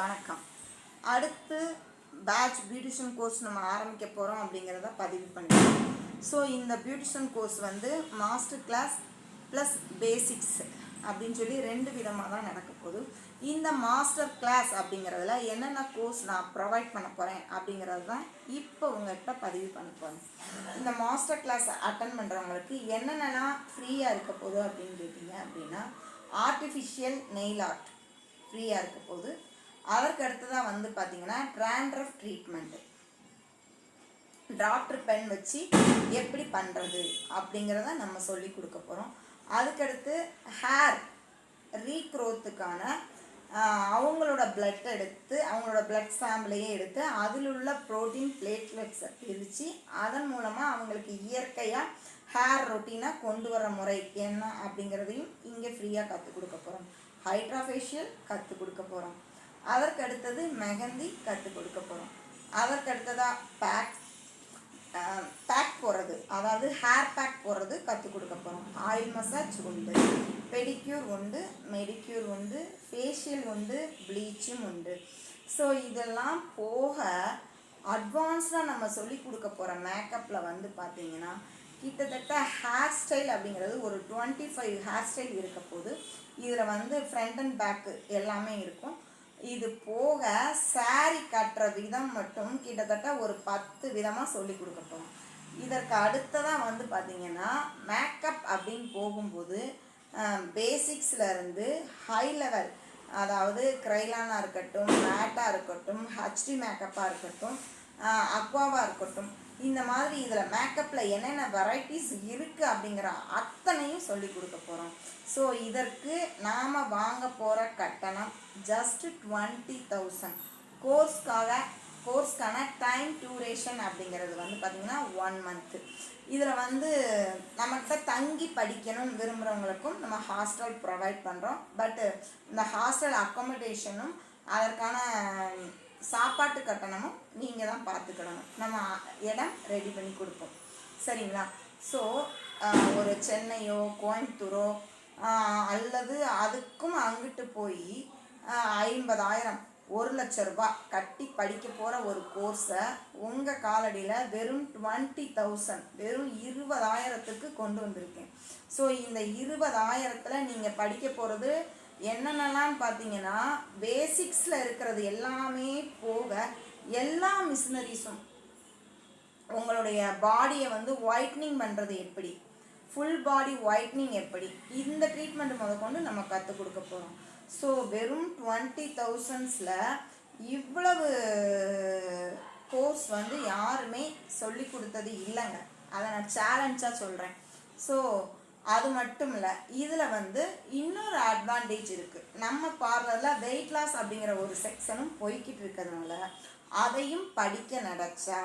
வணக்கம். அடுத்து batch beautician course நம்ம ஆரம்பிக்க போகிறோம் அப்படிங்கிறத பதிவு பண்ணுறோம் ஸோ இந்த பியூட்டிஷியன் கோர்ஸ் வந்து மாஸ்டர் கிளாஸ் ப்ளஸ் பேசிக்ஸ் அப்படின்னு சொல்லி ரெண்டு விதமாக தான் நடக்க போகுது. இந்த மாஸ்டர் கிளாஸ் அப்படிங்கிறதுல என்னென்ன கோர்ஸ் நான் ப்ரொவைட் பண்ண போகிறேன் அப்படிங்கிறது தான் இப்போ உங்கள்கிட்ட பதிவு பண்ண போகிறேன் இந்த மாஸ்டர் கிளாஸ் அட்டன் பண்ணுறவங்களுக்கு என்னென்னலாம் ஃப்ரீயாக இருக்க போகுது அப்படின்னு கேட்டிங்க அப்படின்னா ஆர்டிஃபிஷியல் நெயில் ஆர்ட் ஃப்ரீயாக இருக்க போகுது. அதற்கு அடுத்ததாக வந்து பார்த்தீங்கன்னா ட்ராண்ட்ரஃப் ட்ரீட்மெண்ட்டு டாக்டர் பென் வச்சு எப்படி பண்ணுறது அப்படிங்கிறத நம்ம சொல்லி கொடுக்க போகிறோம் அதுக்கடுத்து ஹேர் ரீக்ரோத்துக்கான அவங்களோட பிளட் எடுத்து அவங்களோட பிளட் சாம்பிளையே எடுத்து அதில் உள்ள ப்ரோட்டீன் பிளேட்லெட்ஸை பிரித்து அதன் மூலமாக அவங்களுக்கு இயற்கையாக ஹேர் ரொட்டீனாக கொண்டு வர முறை என்ன அப்படிங்கிறதையும் இங்கே ஃப்ரீயாக கற்றுக் கொடுக்க போகிறோம் ஹைட்ராஃபேஷியல் கற்றுக் கொடுக்க போகிறோம் அதற்கு அடுத்தது மெஹந்தி கற்றுக் கொடுக்க போகிறோம் அதற்கு அடுத்ததாக பேக் பேக் போடுறது அதாவது ஹேர் பேக் போடுறது கற்றுக் கொடுக்க போகிறோம் ஆயில் மசாஜ் உண்டு பெடிக்யூர் உண்டு மெடிக்யூர் உண்டு ஃபேஷியல் உண்டு ப்ளீச்சும் உண்டு. ஸோ இதெல்லாம் போக அட்வான்ஸ்டாக நம்ம சொல்லி கொடுக்க போகிற மேக்கப்பில் வந்து பார்த்தீங்கன்னா கிட்டத்தட்ட ஹேர் ஸ்டைல் அப்படிங்கிறது ஒரு டுவெண்ட்டி ஃபைவ் ஹேர் ஸ்டைல் இருக்க போது இதில் வந்து ஃப்ரண்ட் அண்ட் பேக்கு எல்லாமே இருக்கும். இது போக சாரி கட்டுற விதம் மட்டும் கிட்டத்தட்ட ஒரு பத்து விதமாக சொல்லி கொடுக்கட்டும். இதற்கு அடுத்ததாக வந்து பார்த்தீங்கன்னா மேக்கப் அப்படின்னு போகும்போது பேசிக்ஸ்லேருந்து ஹை லெவல் அதாவது க்ரைலானாக இருக்கட்டும் மேட்டாக இருக்கட்டும் ஹச்டி மேக்கப்பாக இருக்கட்டும் அக்வாவாக இருக்கட்டும் இந்த மாதிரி இதில் மேக்கப்பில் என்னென்ன வெரைட்டிஸ் இருக்குது அப்படிங்கிற அத்தனையும் சொல்லி கொடுக்க போகிறோம் ஸோ இதற்கு நாம் வாங்க போகிற கட்டணம் ஜஸ்ட் டுவெண்ட்டி தௌசண்ட் கோர்ஸ்க்காக கோர்ஸ்க்கான டைம் டியூரேஷன் அப்படிங்கிறது வந்து பார்த்திங்கன்னா ஒன் மந்த்து இதில் வந்து நம்மகிட்ட தங்கி படிக்கணும் விரும்புகிறவங்களுக்கும் நம்ம ஹாஸ்டல் ப்ரொவைட் பண்ணுறோம் பட்டு இந்த ஹாஸ்டல் அக்காமடேஷனும் அதற்கான சாப்பாட்டு கட்டணமும் நீங்கள் தான் பார்த்துக்கிடணும். நம்ம இடம் ரெடி பண்ணி கொடுப்போம். சரிங்களா? ஸோ ஒரு சென்னையோ கோயம்புத்தூரோ அல்லது அதுக்கும் அங்கிட்டு போய் ஐம்பதாயிரம் ஒரு லட்ச ரூபா கட்டி படிக்க போகிற ஒரு கோர்ஸை உங்கள் காலடியில் வெறும் டுவெண்ட்டி தௌசண்ட் வெறும் இருபதாயிரத்துக்கு கொண்டு வந்திருக்கேன். ஸோ இந்த இருபதாயிரத்தில் நீங்கள் படிக்க போகிறது என்னென்னலாம் பார்த்தீங்கன்னா பேசிக்ஸில் இருக்கிறது எல்லாமே போக எல்லா மிஷினரிஸும் உங்களுடைய பாடியை வந்து ஒயிட்னிங் பண்ணுறது எப்படி? ஃபுல் பாடி ஒயிட்னிங் எப்படி? இந்த ட்ரீட்மெண்ட் முதற்கொண்டு நம்ம கற்றுக் கொடுக்க போகிறோம் ஸோ வெறும் டுவெண்ட்டி தௌசண்ட்ஸில் இவ்வளவு கோர்ஸ் வந்து யாருமே சொல்லி கொடுத்தது இல்லைங்க. அதை நான் சேலஞ்சாக சொல்கிறேன் ஸோ அது மட்டும் இல்லை இதில் வந்து இன்னொரு அட்வான்டேஜ் இருக்குது நம்ம பார்லரில் வெயிட் லாஸ் அப்படிங்கிற ஒரு செக்ஷனும் போய்கிட்டு இருக்கிறதுனால அதையும் படிக்க நடச்சா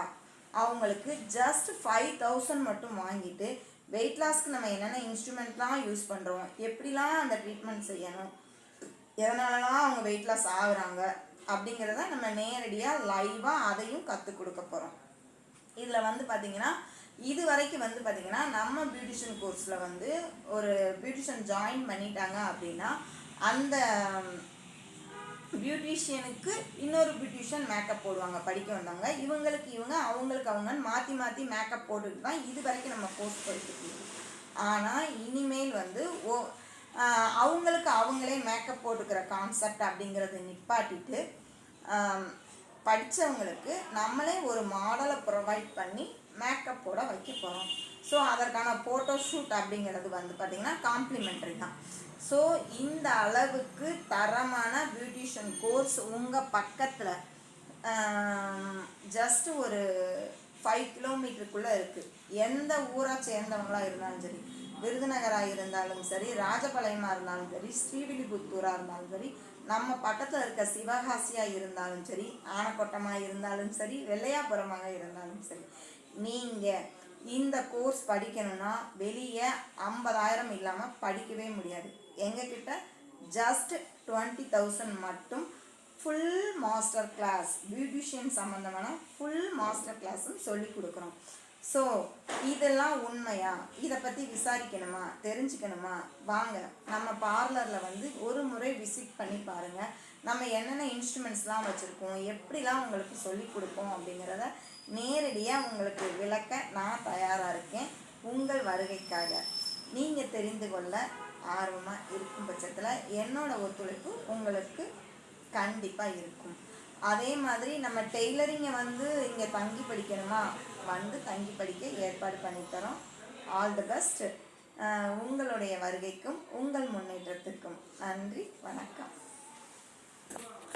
அவங்களுக்கு ஜஸ்ட் ஃபைவ் தௌசண்ட் மட்டும் வாங்கிட்டு வெயிட் லாஸ்க்கு நம்ம என்னென்ன இன்ஸ்ட்ருமெண்ட்லாம் யூஸ் பண்ணுறோம் எப்படிலாம் அந்த ட்ரீட்மெண்ட் செய்யணும் எதனாலலாம் அவங்க வெயிட் லாஸ் ஆகுறாங்க அப்படிங்கிறத நம்ம நேரடியாக லைவாக அதையும் கற்றுக் கொடுக்க போகிறோம் இதில் வந்து பார்த்திங்கன்னா இது வரைக்கும் வந்து பார்த்தீங்கன்னா நம்ம பியூட்டிஷியன் கோர்ஸில் வந்து ஒரு பியூட்டிஷியன் ஜாயின் பண்ணிட்டாங்க அப்படின்னா அந்த பியூட்டிஷியனுக்கு இன்னொரு பியூட்டிஷியன் மேக்கப் போடுவாங்க படிக்க வந்தவங்க. இவங்களுக்கு இவங்க அவங்களுக்கு அவங்கன்னு மாற்றி மாற்றி மேக்கப் போட்டுட்டு தான் இது வரைக்கும் நம்ம கோர்ஸ் போயிட்டு ஆனால் இனிமேல் வந்து ஓ அவங்களுக்கு அவங்களே மேக்கப் போட்டுக்கிற கான்செப்ட் அப்படிங்கிறத நிப்பாட்டிட்டு படித்தவங்களுக்கு படிச்சவங்களுக்கு நம்மளே ஒரு மாடலை ப்ரொவைட் பண்ணி மேக்கப்போட வைக்க போகிறோம் ஸோ அதற்கான ஃபோட்டோ ஷூட் அப்படிங்கிறது வந்து பார்த்திங்கன்னா காம்ப்ளிமெண்ட்ரி தான். ஸோ இந்த அளவுக்கு தரமான பியூட்டிஷியன் கோர்ஸ் உங்கள் பக்கத்தில் ஜஸ்ட் ஒரு ஃபைவ் கிலோமீட்டருக்குள்ளே இருக்குது எந்த ஊரை சேர்ந்தவங்களாக இருந்தாலும் சரி விருதுநகராக இருந்தாலும் சரி ராஜபாளையமாக இருந்தாலும் சரி ஸ்ரீவில்லிபுத்தூராக இருந்தாலும் சரி நம்ம பக்கத்தில் இருக்க சிவகாசியாக இருந்தாலும் சரி ஆனக்கோட்டமாக இருந்தாலும் சரி வெள்ளையாபுரமாக இருந்தாலும் சரி நீங்கள் இந்த கோர்ஸ் படிக்கணும்னா வெளியே ஐம்பதாயிரம் இல்லாமல் படிக்கவே முடியாது. எங்ககிட்ட ஜஸ்ட் டுவெண்ட்டி தௌசண்ட் மட்டும் ஃபுல் மாஸ்டர் கிளாஸ் பியூட்டிஷியன் சம்மந்தமான ஃபுல் மாஸ்டர் கிளாஸும் சொல்லி கொடுக்குறோம். ஸோ இதெல்லாம் உண்மையா? இதை பற்றி விசாரிக்கணுமா? தெரிஞ்சுக்கணுமா? வாங்க நம்ம பார்லரில் வந்து ஒரு முறை விசிட் பண்ணி பாருங்கள் நம்ம என்னென்ன இன்ஸ்ட்ருமெண்ட்ஸ்லாம் வச்சுருக்கோம் எப்படிலாம் உங்களுக்கு சொல்லி கொடுப்போம் அப்படிங்கிறத நேரடியாக உங்களுக்கு விளக்க நான் தயாராக இருக்கேன். உங்கள் வருகைக்காக. நீங்கள் தெரிந்து கொள்ள ஆர்வமாக இருக்கும் பட்சத்தில் என்னோடய ஒத்துழைப்பு உங்களுக்கு கண்டிப்பாக இருக்கும். அதே மாதிரி நம்ம டெய்லரிங்கை வந்து இங்கே தங்கி படிக்கணுமா? வந்து தங்கி படிக்க ஏற்பாடு பண்ணித்தரோம் ஆல் தி பெஸ்ட் உங்களுடைய வருகைக்கும் உங்கள் முன்னேற்றத்துக்கும் நன்றி வணக்கம். Come on.